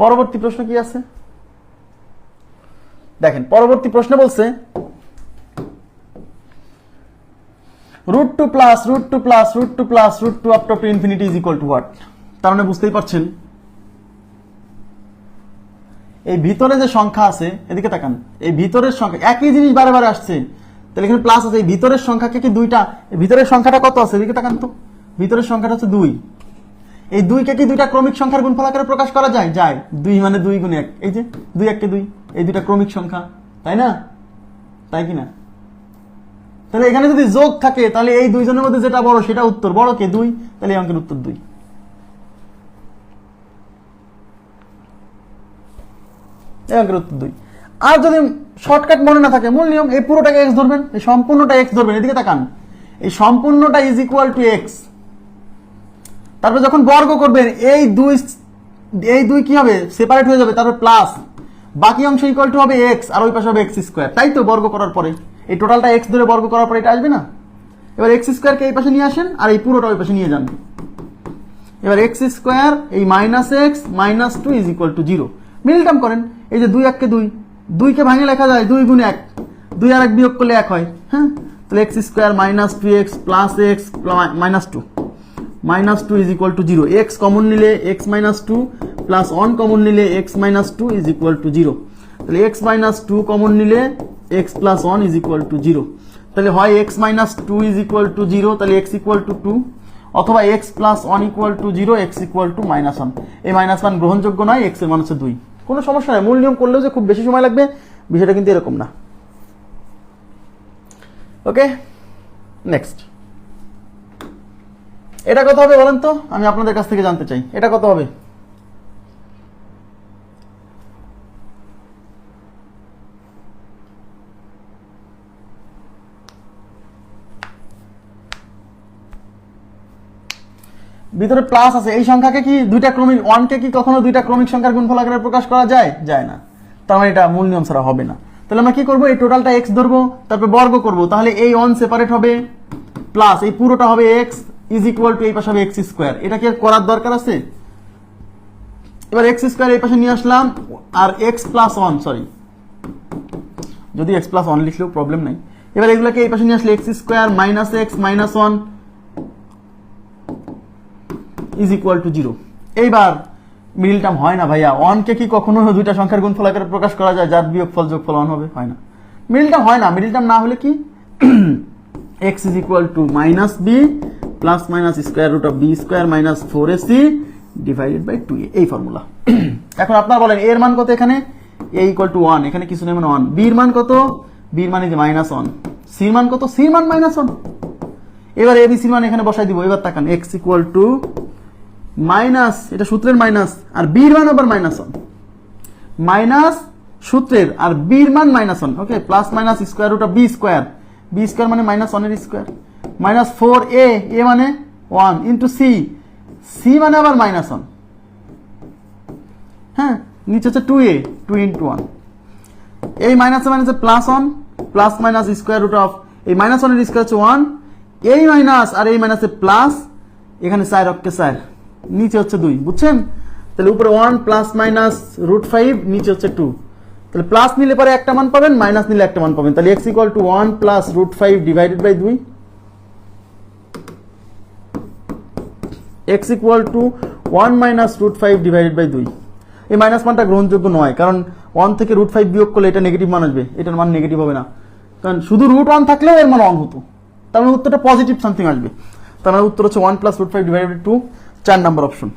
পরবর্তী প্রশ্ন কি আছে? দেখেন, পরবর্তী প্রশ্ন বলছে root two plus root two plus root two plus root two up to infinity is equal to what তার মানে বুঝতেই পারছেন? এই ভিতরে যে সংখ্যা আছে, এদিকে তাকান, এই ভিতরের সংখ্যা, একই জিনিস বারে বারে আসছে, তাহলে এখানে প্লাস আছে, এই ভিতরের সংখ্যাকে কি দুইটা ভিতরের সংখ্যাটা কত আছে? এদিকে তাকান তো, ভিতরের সংখ্যাটা হচ্ছে দুই। এই দুইকে কি দুইটা ক্রমিক সংখ্যার গুণফল আকারে প্রকাশ করা যায়? যায়। দুই মানে দুই গুণ এক। এই যে, দুই এককে দুই। এই দুইটা ক্রমিক সংখ্যা। তাই না? তাই কি না তাহলে এখানে যদি যোগ থাকে, তাহলে এই দুইজনের মধ্যে যেটা বড়, সেটা উত্তর। বড় কে? দুই। তাহলে এই অঙ্কের উত্তর দুই। এই অঙ্কের উত্তর দুই। আর যদি শর্টকাট মনে না থাকে, মূল নিয়ম, এই পুরোটাকে এক্স ধরবেন, এই সম্পূর্ণটা এক্স ধরবেন, এদিকে তাকান। এই সম্পূর্ণটা ইজ ইকুয়াল টু এক্স তারপর যখন বর্গ করবেন, এই দুই এই দুই কি হবে? সেপারেট হয়ে যাবে, তারপর প্লাস বাকি অংশ ইকুয়াল টু হবে এক্স আর ওই পাশে হবে এক্স স্কোয়ার তাই তো বর্গ করার পরে? এই টোটালটা এক্স ধরে বর্গ করার পরে এটা আসবে না? এবার এক্স স্কোয়ারকে এই পাশে নিয়ে আসেন, আর এই পুরোটা ওই পাশে নিয়ে যান। এবার এক্স স্কোয়ার এই minus x minus two is equal to zero middle term করেন, এই যে দুই এককে দুই। দুইকে ভাঙে লেখা যায়, দুই গুণ এক। দুই আর এক বিয়োগ করলে এক হয় হ্যাঁ? তাহলে x square minus two x plus x minus two minus two is equal to zero x common নিলে x minus two plus one common নিলে x minus two is equal to zero তাহলে এক্স মাইনাস টু কমন নিলে x plus one is equal to zero তাহলে হয় x minus two is equal to zero তাহলে x equal to two অথবা x plus one equal to zero x equal to minus one এই minus one গ্রহণযোগ্য নয় এক্সের মান দুই। কোনো সমস্যা নেই, মূল নিয়ম করলেও যে খুব বেশি সময় লাগবে, বিষয়টা কিন্তু এরকম না। ওকে নেক্সট এটা কত হবে বলেন তো? আমি আপনাদের কাছ থেকে জানতে চাই। এটা কত হবে? ভিতরে প্লাস আছে। এই সংখ্যাকে কি দুইটা ক্রমিক ওয়ানকে কি কখনো দুইটা ক্রমিক সংখ্যার গুণফল আকারে প্রকাশ করা যায়? যায় না। তার মানে এটা মূল নিয়ম ছাড়া হবে না। তাহলে আমরা কি করব? এই টোটালটা এক্স ধরবো, তারপর বর্গ করব। তাহলে এই ওয়ান সেপারেট হবে প্লাস এই পুরোটা হবে এক্স ইজ ইকুয়াল টু এই পাশে এক্স স্কোয়ার এটা কি করার দরকার আছে? এবার এক্স স্কোয়ার এই পাশে নিয়ে আসলাম, আর এক্স প্লাস ওয়ান সরি যদি এক্স প্লাস ওয়ান লিখলেও প্রবলেম নাই। এবার এগুলোকে এই পাশে নিয়ে আসলে x square minus x minus one is equal to zero এইবার মিডিল টার্ম হয় না ভাইয়া। ওয়ানকে কি কখনো দুইটা সংখ্যার গুণফল আকারে প্রকাশ করা যায়? যার বিয়োগফল, যোগফল ওয়ান হবে, হয় না। মিডিল টার্ম হয় না। মিডিল টার্ম না হলে কি? X is equal to minus b plus minus square root of b square minus four a c divided by two এই ফর্মুলা এখন আপনার বলেন এর মান কত এখানে? এ ইকুয়াল টু ওয়ান এখানে কিছু নেই মানে ওয়ান বির মান কত? বির মান যে মাইনাস ওয়ান সির মান কত? সির মান মাইনাস ওয়ান এবার এ এবিসির মান এখানে বসাই দিব এবার তাকান এক্স ইকুয়াল টু মাইনাস এটা সূত্রের মাইনাস আর বির মান আবার মাইনাস ওয়ান মাইনাস সূত্রের আর বির মান minus one okay plus minus square root of b square b square মানে মাইনাস ওয়ানের square minus four a a মানে ওয়ান ইন্টু সি। সি মানে আবার মাইনাস ওয়ান। হ্যাঁ নিচে হচ্ছে two a, two into one. এই মাইনাসে মাইনাসে plus one, plus minus square root of, এই মাইনাস ওয়ানের স্কোয়ার হচ্ছে ওয়ান, এই মাইনাস আর এই মাইনাসে প্লাস, এখানে চার অক্ষে চার নিচে হচ্ছে দুই, বুঝছেন? তাহলে উপরে one plus minus root five, নিচে হচ্ছে টু। তাহলে প্লাস নিলে পরে একটা মান পাবেন, মাইনাস নিলে একটা মান পাবেন। তাহলে x equal to one plus root five divided by দুই x equal to one minus root five divided by দুই। এই মাইনাস মানটা গ্রহণযোগ্য নয়, কারণ ওয়ান থেকে রুট ফাইভ বিয়োগ করলে এটা নেগেটিভ মান আসবে, এটার মান নেগেটিভ হবে না। কারণ শুধু রুট ওয়ান থাকলেও এর মান ওয়ান হতো। তার মানে উত্তরটা পজিটিভ সামথিং আসবে। তার মানে উত্তর হচ্ছে one plus root five divided two চার নাম্বার অপশন